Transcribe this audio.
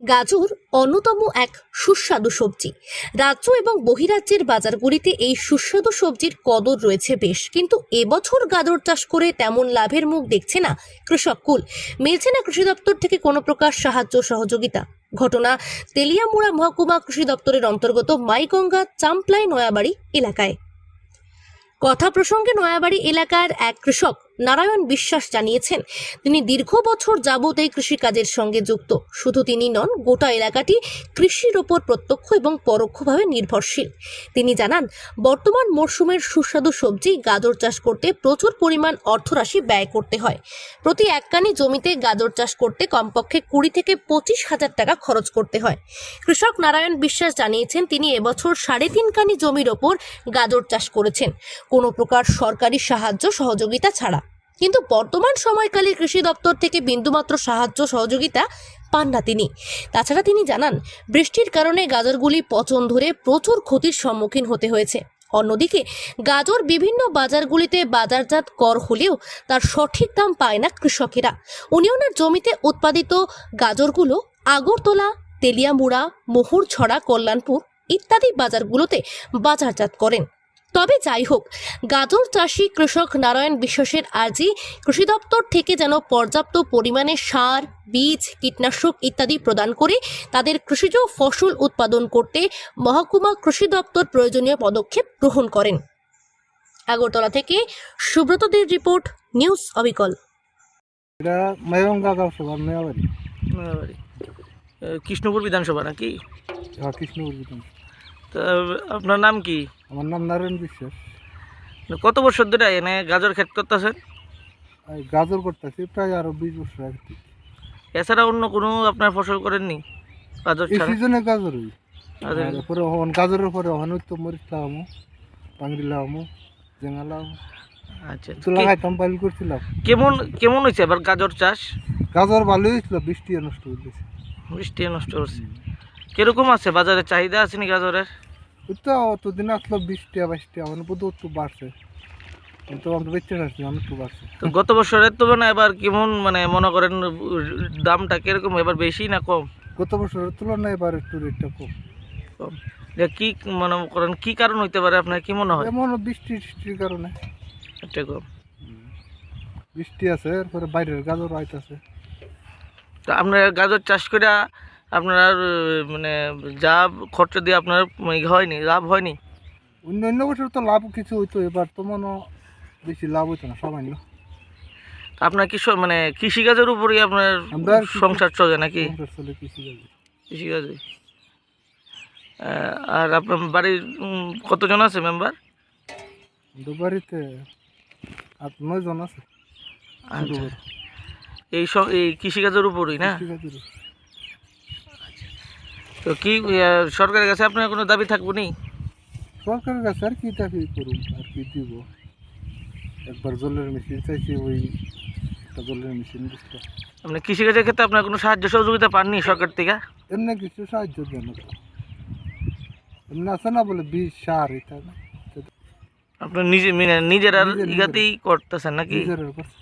গাজর অন্যতম এক সুস্বাদু সবজি। রাজ্য এবং বহিরাজ্যের বাজারগুলিতে এই সুস্বাদু সবজির কদর রয়েছে বেশ, কিন্তু এবছর গাজর চাষ করে তেমন লাভের মুখ দেখছে না কৃষক কুল। মিলছে না কৃষি দপ্তর থেকে কোনো প্রকার সাহায্য সহযোগিতা। ঘটনা তেলিয়ামুড়া মহকুমা কৃষি দপ্তরের অন্তর্গত মাইগঙ্গা চাম্পলাই নয়াবাড়ি এলাকায়। কথা প্রসঙ্গে নয়াবাড়ি এলাকার এক কৃষক নারায়ণ বিশ্বাস জানিয়েছেন, তিনি দীর্ঘ বছর যাবত এই কৃষিকাজের সঙ্গে যুক্ত। শুধু তিনি নন, গোটা এলাকাটি কৃষির ওপর প্রত্যক্ষ এবং পরোক্ষভাবে নির্ভরশীল। তিনি জানান, বর্তমান মরশুমের সুস্বাদু সবজি, গাজর চাষ করতে প্রচুর পরিমাণ অর্থরাশি ব্যয় করতে হয়। প্রতি এককানি জমিতে গাজর চাষ করতে কমপক্ষে কুড়ি থেকে পঁচিশ হাজার টাকা খরচ করতে হয়। কৃষক নারায়ণ বিশ্বাস জানিয়েছেন, তিনি এবছর সাড়ে তিন কানি জমির ওপর গাজর চাষ করেছেন। কোনো প্রকার সরকারি সাহায্য সহযোগিতা ছাড়া। কিন্তু বর্তমান সময়কালে কৃষি দপ্তর থেকে বিন্দুমাত্র সাহায্য সহযোগিতা পান না তিনি। তাছাড়া তিনি জানান, বৃষ্টির কারণে গাজরগুলি পচন ধরে প্রচুর ক্ষতির সম্মুখীন হতে হয়েছে। অন্যদিকে, গাজর বিভিন্ন বাজারগুলিতে বাজারজাত কর হলেও তার সঠিক দাম পায় না কৃষকেরা। উনি ওনার জমিতে উৎপাদিত গাজরগুলো আগরতলা, তেলিয়ামুড়া, মোহরছড়া, কল্যাণপুর ইত্যাদি বাজারগুলোতে বাজারজাত করেন। তবে যাই হোক গাজর চাষি কৃষক নারায়ণ বিশ্বাসের আর্জি কৃষি দপ্তর থেকে যেন পর্যাপ্ত পরিমাণে সার বীজ কীটনাশক ইত্যাদি প্রদান করে তাদের কৃষিজ ফসল উৎপাদন করতে মহকুমা কৃষি দপ্তর প্রয়োজনীয় পদক্ষেপ গ্রহণ করেন। আগরতলা থেকে সুব্রত দের রিপোর্ট নিউজ অবিকল। এটা মায়ঙ্গা কৃষ্ণপুর বিধানসভা নাকি? হ্যাঁ কৃষ্ণপুর বিধান তা আপনার নাম কি? আমার নাম নারায়ণ বিশ্বাস। কত বছর ধরে এনে গাজর ক্ষেত করতেছেন? গাজর করতেছি প্রায় আরও বিশ বছর আগে এছাড়া অন্য কোনো আপনার ফসল করেননি? গাজর এই সিজনে গাজরই। গাজর আর পরে হন গাজরের পরে হন তো মরিচ লাগামো পাংরি লাগামো জেঙা লাগামো। আচ্ছা। তো লাগাইতাম পাইল করছিলাম। কেমন কেমন হয়েছে এবার গাজর চাষ? গাজর ভালোই হয়েছিল বৃষ্টি নষ্ট দিয়েছে বৃষ্টি নষ্ট করছে কীরকম আছে? বাজারে চাহিদা আছে নি গাজরের? তো অতদিন আসলো বৃষ্টি বাইশটি আমার বোধ একটু বাড়ছে। কিন্তু আমরা বেঁচে আসছি অনেক একটু বাড়ছে। তো গত বছরের তুলনায় এবার কেমন মানে মনে করেন দামটা কীরকম এবার বেশি না কম? গত বছরের তুলনায় এবার একটু রেটটা কম। কম। কি মনে করেন কি কারণ হইতে পারে? আপনার কি মনে হয়? এমন বৃষ্টি টিষ্টির কারণে। এটা কম। বৃষ্টি আছে এরপরে বাইরের গাজর আইতাছে। তো আপনার গাজর চাষ করে আপনার মানে যা খরচা দিয়ে আপনার হয়নি লাভ হয়নি? অন্য অন্য বছর তো লাভ কিছু হইতো এবার তো মনে বেশি লাভ হইতো না সামান্য আপনার কি মানে কৃষিকাজের উপরেই আপনার আর সংসার চলে নাকি? কৃষিকাজে। আর আপনার বাড়ির কতজন আছে মেম্বার বাড়িতে আট নয় জন আছে। আচ্ছা। এই সব এই কৃষিকাজের উপরেই না? তো কি সরকারের কাছে আপনার কোনো দাবি থাকব নি? সরকারের কাছে আর কি দাবি করুন আর কি দিব? একবার জলের মেশিন চাইছি ওই একটা জলের মেশিন দিচ্ছিল আপনি কৃষিকাজের ক্ষেত্রে আপনার কোনো সাহায্য সহযোগিতা পাননি সরকার থেকে? এমনি কিছু সাহায্য দেন না। এমনি আছে না বলে বীজ সার এটা আপনার নিজে মানে নিজের ইগাতেই করতেছেন নাকি? নিজের করছে